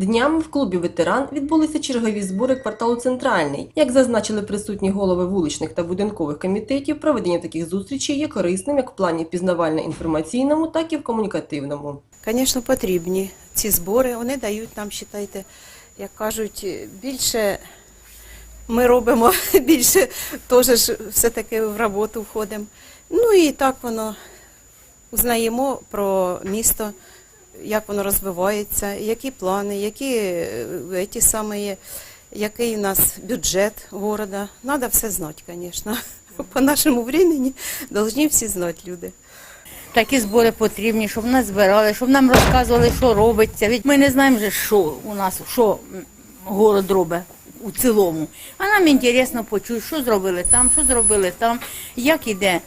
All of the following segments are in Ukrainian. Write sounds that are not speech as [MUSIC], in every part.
Днями в клубі ветеран відбулися чергові збори кварталу Центральний. Як зазначили присутні голови вуличних та будинкових комітетів, проведення таких зустрічей є корисним як в плані пізнавально-інформаційному, так і в комунікативному. Звісно, потрібні ці збори. Вони дають нам, вважайте, як кажуть, більше ми робимо, [LAUGHS] більше теж все-таки в роботу входимо. Ну і так воно узнаємо про місто, як воно розвивається, які плани, які е, ті самі, який у нас бюджет города. Треба все знати, звісно. [LAUGHS] По нашому времени повинні всі знати люди. Такі збори потрібні, щоб нас збирали, щоб нам розказували, що робиться. Ведь ми не знаємо, що у нас, що город робить у цілому. А нам цікаво почути, що зробили там, що зробили там, як іде,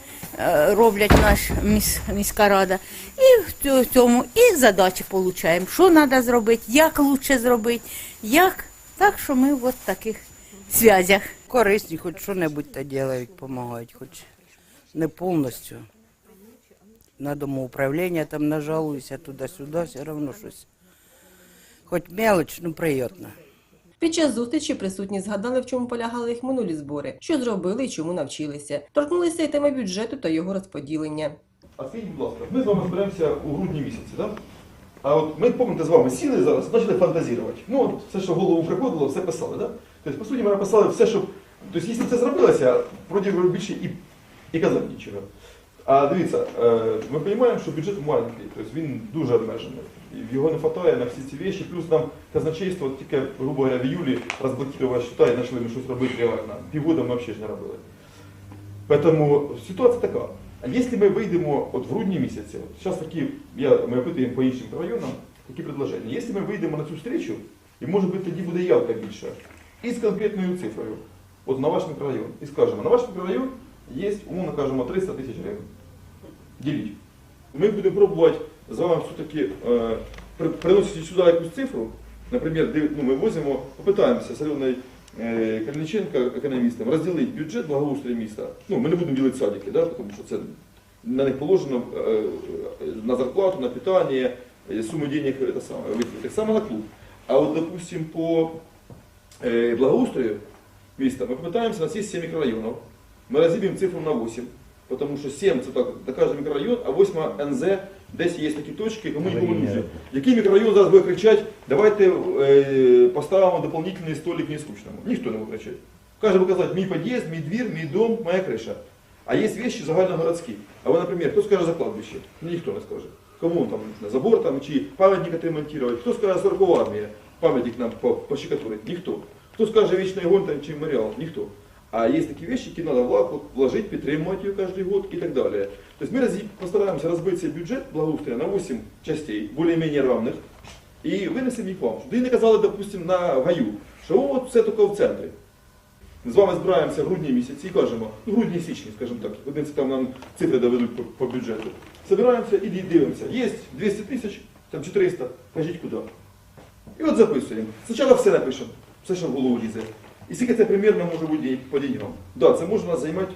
роблять наш міс, міська рада. І в цьому і задачі отримуємо, що треба зробити, як краще зробити, як. Так що ми в таких зв'язях. корисні, хоч що-небудь та ділають, допомагають, хоч не повністю. На домоуправління там нажалуюся туди-сюди, все одно щось. Хоч мелоч, ну приємно. Під час зустрічі присутні згадали, в чому полягали їх минулі збори, що зробили і чому навчилися. Торкнулися й теми бюджету та його розподілення. А скажіть, будь ласка, ми з вами зберемося у грудні місяці, так? А от ми, пам'ятаєте, з вами сіли зараз, почали фантазувати. Ну, от все, що в голову приходило, все писали, так? Тобто, по суті, ми написали все, що. Тобто, якщо це зробилося, вроді більше і, і казати нічого. А дивіться, е, ми розуміємо, що бюджет маленький, тобто він дуже обмежений. Його не вистачає на всі ці речі, плюс нам казначейство тільки, грубо говоря, в июлі розблокувало счета і почали ми щось робити реально. Півгода ми взагалі ж не робили. Поэтому ситуація така. А якщо ми вийдемо от в грудні місяці, от зараз такі, я, ми опитуємо по іншим районам, такі предложення. Якщо ми вийдемо на цю зустрічу, і може бути тоді буде явка більша, і з конкретною цифрою, от на ваш мікрорайон, і скажемо, на ваш мікрорайон є, умовно кажемо, 300 тисяч гривень. Діліть. Ми будемо пробувати з вами все-таки е, приносити сюди якусь цифру. Наприклад, ну, ми возимо, попитаємося з Альоною е, Калініченко, економістом, розділити бюджет благоустрою міста. Ну, ми не будемо ділити садики, да, тому що це на них положено е, на зарплату, на питання, е, суму денег саме, витрати. Так само на клуб. А от, допустим, по е, благоустрою міста ми попитаємося, у нас є 7 мікрорайонів. Ми розіб'ємо цифру на 8, тому що 7 це так, на кожен мікрорайон, а 8 НЗ, десь є такі точки, кому нікому не нужно. Який мікрорайон зараз буде кричати, давайте е, поставимо дополнительний столик не скучному. Ніхто не буде кричати. Каже буде казати, мій під'їзд, мій двір, мій дом, моя криша. А є вещи загальногородські. А ви, наприклад, хто скаже за кладбище? Ну, ніхто не скаже. Кому там нужно забор там, чи пам'ятник отремонтувати? Хто скаже 40 армія, пам'ятник нам по- пощекотурить? Ніхто. Хто скаже вічний огонь там, чи меморіал? Ніхто. А є такі вещи, які треба вложити, підтримувати її кожен год і так далі. Тобто ми разі- постараємося розбити цей бюджет благоустрою на 8 частей, більш-менш равних, і винесемо їх вам. Щоб не казали, допустим, на гаю, що от все тільки в центрі. З вами збираємося в грудні місяці і кажемо, ну грудні січні, скажімо так, один там нам цифри доведуть по, по бюджету. Збираємося і дивимося. Є 200 тисяч, там 400, кажіть куди. І от записуємо. Спочатку все напишемо, все, що в голову лізе. І скільки це примірно може бути по деньгам. Да, це може нас займати,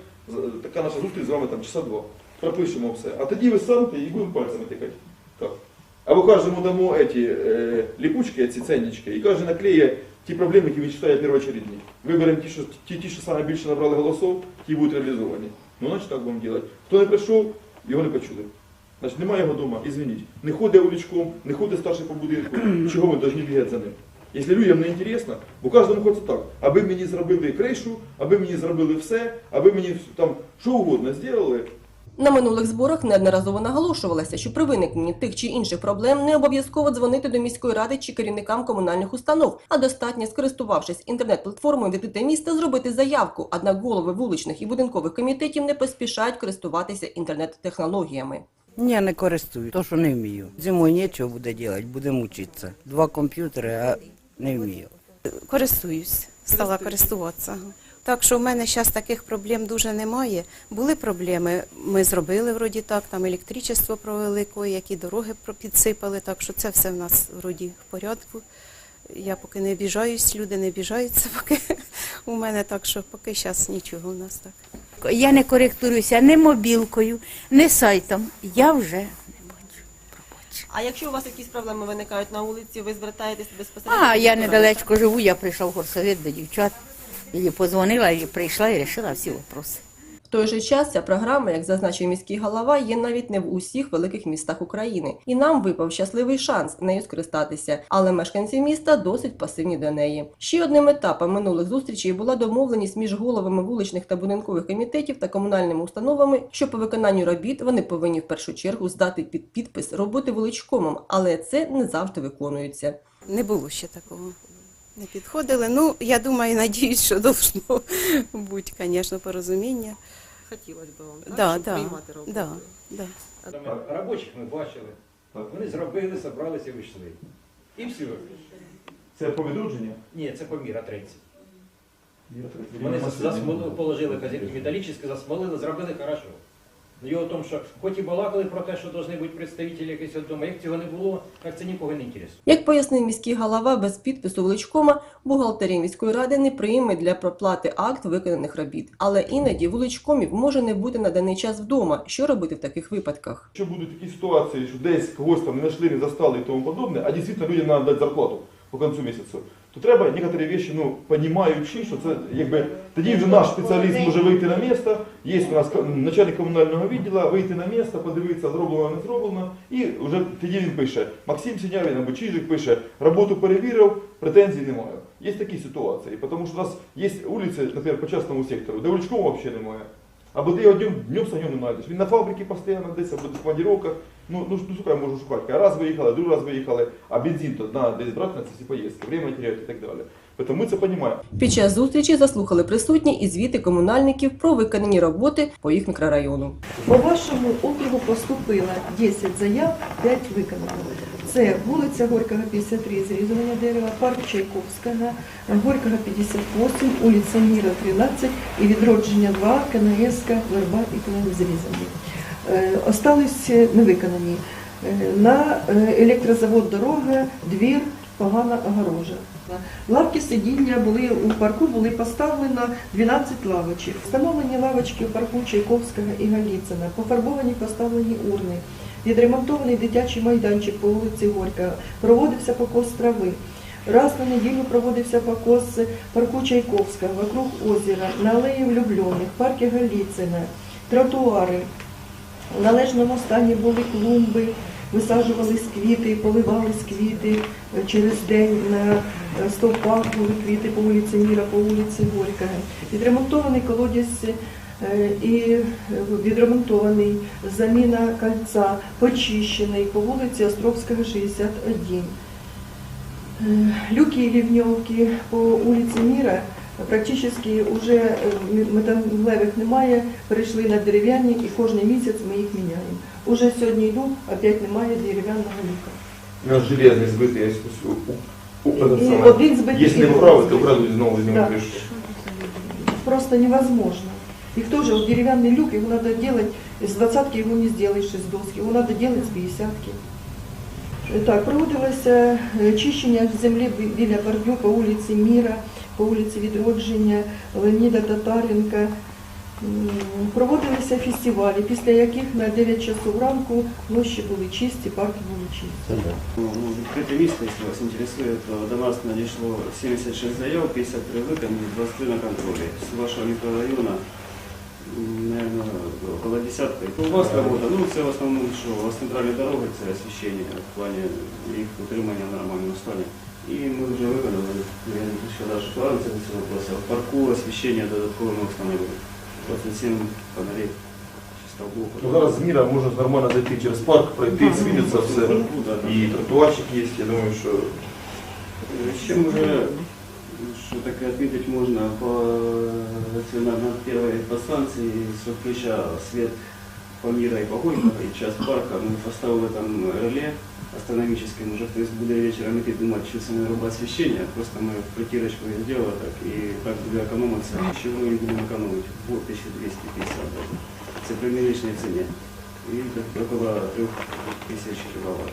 така наша зустріч з вами там часа два. Пропишемо все. А тоді ви станете і будемо пальцями тикати. Так. Або кожному дамо эти, е, липучки, ці ценнички, і кожен наклеє ті проблеми, які він вважає первоочередні. Виберемо ті, що, ті, ті, що саме більше набрали голосів, ті будуть реалізовані. Ну, значить так будемо робити. Хто не прийшов, його не почули. Значить, немає його вдома, ізвиніть. Не ходить улічком, не ходить старший по будинку. Чого ми повинні бігати за ним? Якщо людям не інтересно, бо кожному хочеться так, аби мені зробили кришу, аби мені зробили все, аби мені там що угодно зробили, На минулих зборах неодноразово наголошувалося, що при виникненні тих чи інших проблем не обов'язково дзвонити до міської ради чи керівникам комунальних установ, а достатньо, скористувавшись інтернет-платформою відкрите місто, зробити заявку. Однак голови вуличних і будинкових комітетів не поспішають користуватися інтернет-технологіями. Ні, не користуюсь, то що не вмію. Зимою нічого буде робити, будемо вчитися. Два комп'ютери, а не вмію. користуюсь, стала користуватися. Так що в мене зараз таких проблем дуже немає. Були проблеми, ми зробили вроді так, там електричество провели, які дороги підсипали, так що це все в нас вроді в порядку. Я поки не обіжаюсь, люди не обіжаються [LAUGHS] поки у мене, так що поки зараз нічого у нас так. Я не коректуюся ні мобілкою, ні сайтом. Я вже. А якщо у вас якісь проблеми виникають на вулиці, ви звертаєтесь безпосередньо? А до я недалечко живу, я прийшла в горсовет до дівчат. І позвонила, і прийшла і вирішила всі вопроси. В той же час ця програма, як зазначив міський голова, є навіть не в усіх великих містах України, і нам випав щасливий шанс нею скористатися. Але мешканці міста досить пасивні до неї. Ще одним етапом минулих зустрічей була домовленість між головами вуличних та будинкових комітетів та комунальними установами, що по виконанню робіт вони повинні в першу чергу здати під підпис роботи вуличкомом, але це не завжди виконується. Не було ще такого. Не підходили. Ну, я думаю, надіюсь, що [LAUGHS] должно бути, звісно, порозуміння. Хотілося б вам Да, да, да, да. Там Робочих ми бачили. Вони зробили, зібралися і вийшли. І все. Це по відродження? Ні, це по міра 30. Вони засмолили, положили казівки металічні, засмолили, зробили хорошо. Його в тому, що хоч і балакали про те, що повинні бути представники якісь от як цього не було, так це нікого не інтересує. Як пояснив міський голова, без підпису вуличкома бухгалтерія міської ради не прийме для проплати акт виконаних робіт. Але іноді вуличкомів може не бути на даний час вдома. Що робити в таких випадках? Якщо будуть такі ситуації, що десь когось там не знайшли, не застали і тому подобне, а дійсно людям треба дати зарплату по кінцю місяця, то треба некоторі речі, ну, понімаючи, що це якби тоді вже наш спеціаліст може вийти на місце, є у нас начальник комунального відділу, вийти на місце, подивитися, зроблено, не зроблено, і вже тоді він пише, Максим Синявін або Чижик пише, роботу перевірив, претензій немає. Є такі ситуації, тому що у нас є вулиці, наприклад, по частному сектору, де вуличком взагалі немає. Або де його днем, днем з огнем не знайдеш. Він на фабриці постійно десь, або десь в командировках. Ну, ну, ну сука, я можу шукати. Раз виїхали, другий раз виїхали, а бензин то на десь брати на ці всі поїздки, время теряють і так далі. Тому ми це розуміємо. Під час зустрічі заслухали присутні і звіти комунальників про виконані роботи по їх мікрорайону. По вашому округу поступило 10 заяв, 5 виконано. Це вулиця Горького, 53, зрізування дерева, парк Чайковського, Горького, 58, вулиця Міра, 13 і відродження 2, КНС, Верба і Клен зрізані. Е, Остались не виконані. Е, На е, електрозавод дорога, двір, погана огорожа. Лавки сидіння були у парку були поставлено 12 лавочок. Встановлені лавочки у парку Чайковського і Галіцина, пофарбовані поставлені урни, відремонтований дитячий майданчик по вулиці Горького, проводився покос трави. Раз на неділю проводився покос парку Чайковського, вокруг озера, на алеї влюблених, парки Галіцина, тротуари. В належному стані були клумби, висаджувались квіти, поливались квіти через день на е, стовпах були квіти по вулиці Міра, по вулиці Горького. Відремонтований колодязь і е, відремонтований заміна кольця, почищений по вулиці Островського, 61. Е, Люки і лівньовки по вулиці Міра практично вже металевих немає, перейшли на дерев'яні і кожен місяць ми їх міняємо. Уже сьогодні йду, опять немає дерев'яного люка. У нас железний збитий, я І один збитий. Якщо не поправити, то знову з нього Да. кришку. Просто невозможно. И тоже вот деревянный люк, его надо делать, с двадцатки его не сделаешь из доски, его надо делать з п'ятдесятки. Е, Так, проводилося е, чищення землі бі- біля бордю по вулиці Міра, по вулиці Відродження, Леоніда Татаренка. Проводилися фестивалі, після яких на 9 часов ранку ночі були чисті, парки були чисті. Ну, Відкрите місто, якщо вас інтересує, то до нас надійшло 76 заяв, 53 виконані, 23 на контролі. З вашого мікрорайону, мабуть, около десятка. І у вас робота, ну це в основному, що у вас центральні дороги, це освіщення в плані їх утримання в нормальному стані. І ми вже виконали, я ще навіть план це цього вопросу. В парку освіщення додатково ми встановили. 27 фонарей. Ну, зараз з міра можна нормально зайти через парк, пройти, світиться все. Ну. І тротуарчик є, я думаю, що Ще може, що таке відмітити можна по це на, на першій подстанції з включа світ по міра і по Горького, і час парка, ми поставили там реле астрономическое, може хтось буде вечором іти думати, що це не робить освіщення, просто ми притирочку її зробили так, і так буде економитися, що ми не будемо економити, вот 1250 даже. Це при нинішній ціні. І так около 3000 кВт.